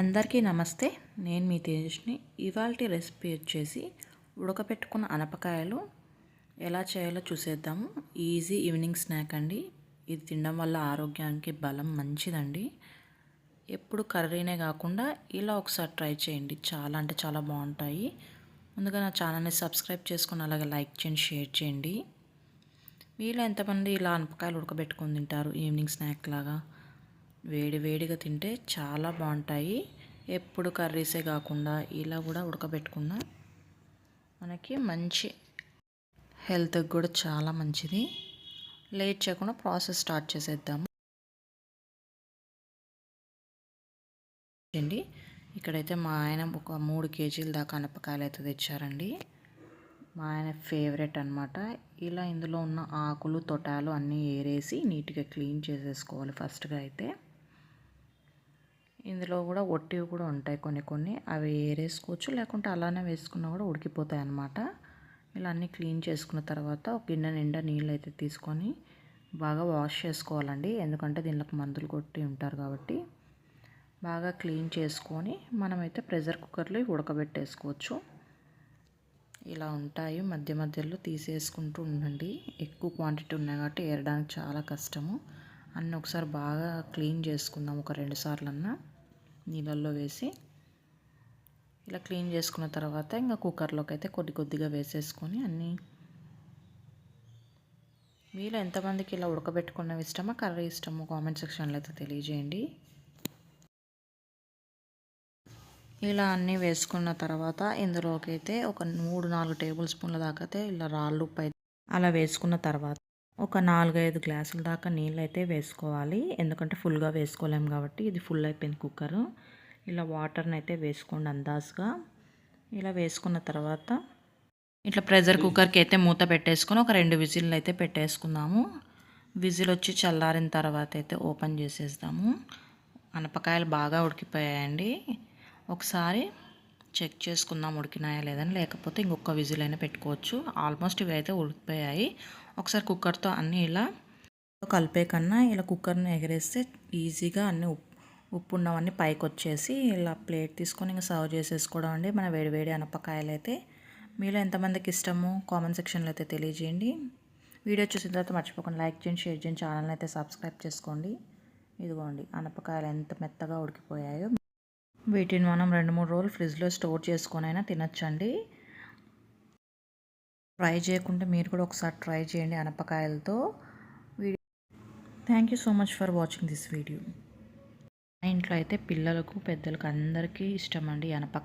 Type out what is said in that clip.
అందరికీ నమస్తే. నేను మీ తేజస్ని ఇవాళ రెసిపీ వచ్చేసి ఉడకపెట్టుకున్న అనపకాయలు ఎలా చేయాలో చూసేద్దాము. ఈజీ ఈవినింగ్ స్నాక్ అండి. ఇది తినడం వల్ల ఆరోగ్యానికి బలం మంచిదండి. ఎప్పుడు కర్రీనే కాకుండా ఇలా ఒకసారి ట్రై చేయండి. చాలా అంటే చాలా బాగుంటాయి. ముందుగా నా ఛానల్ని సబ్స్క్రైబ్ చేసుకుని అలాగే లైక్ చేయండి షేర్ చేయండి. మీలో ఎంతమంది ఇలా అనపకాయలు ఉడకబెట్టుకొని తింటారు ఈవినింగ్ స్నాక్ లాగా? వేడివేడిగా తింటే చాలా బాగుంటాయి. ఎప్పుడు కర్రీసే కాకుండా ఇలా కూడా ఉడకబెట్టుకున్న మనకి మంచి హెల్త్కి కూడా చాలా మంచిది. లేట్ చేయకుండా ప్రాసెస్ స్టార్ట్ చేసేద్దాము. అండి ఇక్కడైతే మా ఆయన ఒక మూడు కేజీల దాకా అనపకాయలు అయితే తెచ్చారండి. మా ఆయన ఫేవరెట్ అనమాట ఇలా ఇందులో ఉన్న ఆకులు తొటాలు అన్నీ ఏరేసి నీట్గా క్లీన్ చేసేసుకోవాలి ఫస్ట్గా అయితే. ఇందులో కూడా ఒట్టివి కూడా ఉంటాయి కొన్ని కొన్ని. అవి ఏరేసుకోవచ్చు. లేకుంటే అలానే వేసుకున్నా కూడా ఉడికిపోతాయి అన్నమాట. ఇలా అన్నీ క్లీన్ చేసుకున్న తర్వాత ఒక గిన్నె నిండా నీళ్ళు అయితే తీసుకొని బాగా వాష్ చేసుకోవాలండి. ఎందుకంటే దీనిలోకి మందులు కొట్టి ఉంటారు కాబట్టి. బాగా క్లీన్ చేసుకొని మనమైతే ప్రెషర్ కుక్కర్లో ఉడకబెట్టేసుకోవచ్చు. ఇలా ఉంటాయి. మధ్య మధ్యలో తీసేసుకుంటూ ఉండండి. ఎక్కువ క్వాంటిటీ ఉన్నాయి కాబట్టి ఏరడానికి చాలా కష్టము. అన్నీ ఒకసారి బాగా క్లీన్ చేసుకుందాం. ఒక రెండు సార్లు అన్నా నీళ్ళల్లో వేసి ఇలా క్లీన్ చేసుకున్న తర్వాత ఇంకా కుక్కర్లోకి అయితే కొద్ది కొద్దిగా వేసేసుకొని అన్నీ మీలో ఎంతమందికి ఇలా ఉడకబెట్టుకున్నవి ఇష్టమా? కర్రీ ఇష్టమో? కామెంట్ సెక్షన్లో అయితే తెలియజేయండి. ఇలా అన్నీ వేసుకున్న తర్వాత ఇందులోకి అయితే ఒక మూడు నాలుగు టేబుల్ స్పూన్ల దాకా అయితే ఇలా రాళ్ళు పై అలా వేసుకున్న తర్వాత ఒక నాలుగైదు గ్లాసుల దాకా నీళ్ళు అయితే వేసుకోవాలి. ఎందుకంటే ఫుల్గా వేసుకోలేము కాబట్టి ఇది ఫుల్ అయిపోయింది కుక్కర్. ఇలా వాటర్ని అయితే వేసుకోండి అందాజుగా. ఇలా వేసుకున్న తర్వాత ఇట్లా ప్రెషర్ కుక్కర్కి అయితే మూత పెట్టేసుకొని ఒక రెండు విజిల్లు అయితే పెట్టేసుకుందాము. విజిల్ వచ్చి చల్లారిన తర్వాత అయితే ఓపెన్ చేసేద్దాము. అనపకాయలు బాగా ఉడికిపోయాయండి. ఒకసారి చెక్ చేసుకుందాం ఉడికినాయా లేదని. లేకపోతే ఇంకొక విజిల్ అయినా పెట్టుకోవచ్చు. ఆల్మోస్ట్ ఇవి అయితే ఉడికిపోయాయి. ఒకసారి కుక్కర్తో అన్నీ ఇలా కలిపే కన్నా ఇలా కుక్కర్ని ఎగరేస్తే ఈజీగా అన్ని ఉప్పు ఉప్పు ఉన్నవన్నీ పైకి వచ్చేసి ఇలా ప్లేట్ తీసుకొని ఇంకా సర్వ్ చేసేసుకోవడం అండి. మన వేడివేడి అనపకాయలు అయితే. మీలో ఎంతమందికి ఇష్టమో? కామెంట్ సెక్షన్లో అయితే తెలియజేయండి. వీడియో చూసిన తర్వాత మర్చిపోకుండా లైక్ చేయండి షేర్ చేయండి ఛానల్ని అయితే సబ్స్క్రైబ్ చేసుకోండి. ఇదిగోండి అనపకాయలు ఎంత మెత్తగా ఉడికిపోయాయో. వీటిని మనం రెండు మూడు రోజులు ఫ్రిడ్జ్లో స్టోర్ చేసుకొని అయినా తినచ్చండి. ట్రై చేయకుంటే మీరు కూడా ఒకసారి ట్రై చేయండి అనపకాయలతో video. Thank you so much for watching this video మా ఇంట్లో అయితే పిల్లలకు పెద్దలకు అందరికీ ఇష్టం అండి అనపకాయ.